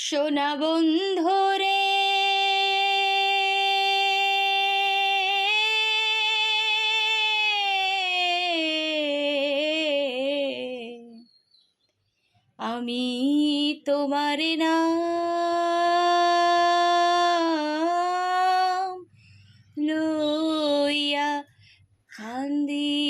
সোনা বন্ধুরে আমি তোমার নাম লইয়া কান্দি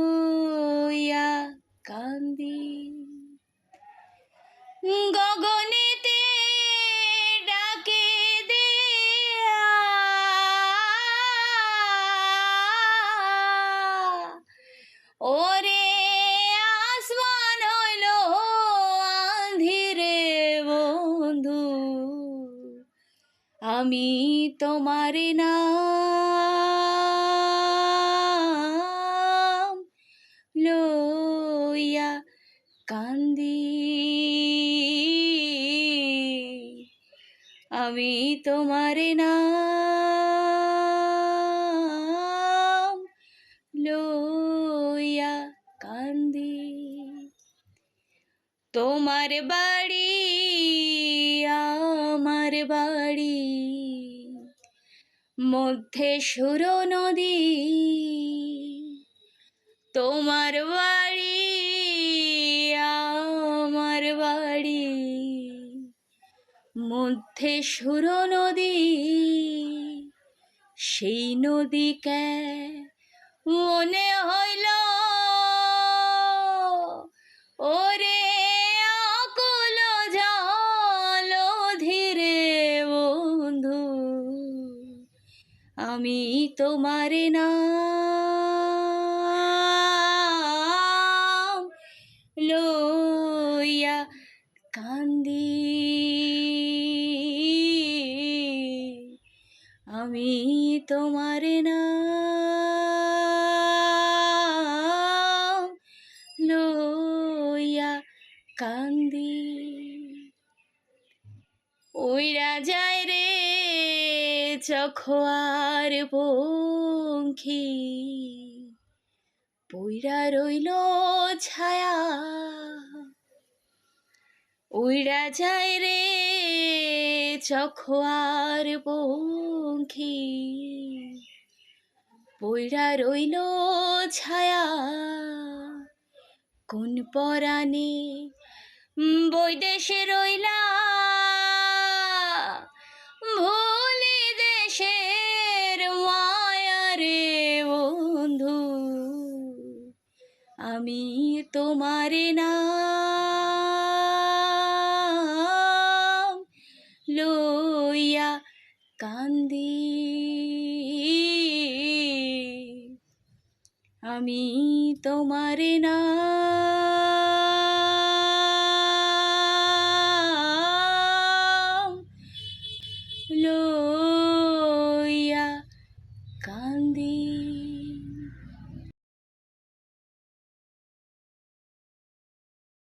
গগনেতে ডাকে দিয়া। ওরে আসমান হইল আন্ধিরে বন্ধু। আমি তোমার নাম কান্দি। আমি তোমার নাম লইয়া কান্দি। তোমার বাড়ি, আমার বাড়ি, মধ্যে সুর নদী তোমার বাড়ি মধ্যে সুর নদী, সেই নদীকে মনে হইল, ওরে অকুল জল ধীরে বন্ধু, আমি তোমার না লইয়া কান্দি তোমার নাম লইয়া কান্দি। ওইরা যায় রে চখোয়ার পঙ্খী পইরা রইল ছায়া। উইরা যায় রে চখোয়ার পঙ্খী। পইরা রইল ছায়া, কোন পরাণে বৈদেশে রইলা? ভুলি দেশের মায়া রে বন্ধু, আমি তোমার নাম আমি তোমার না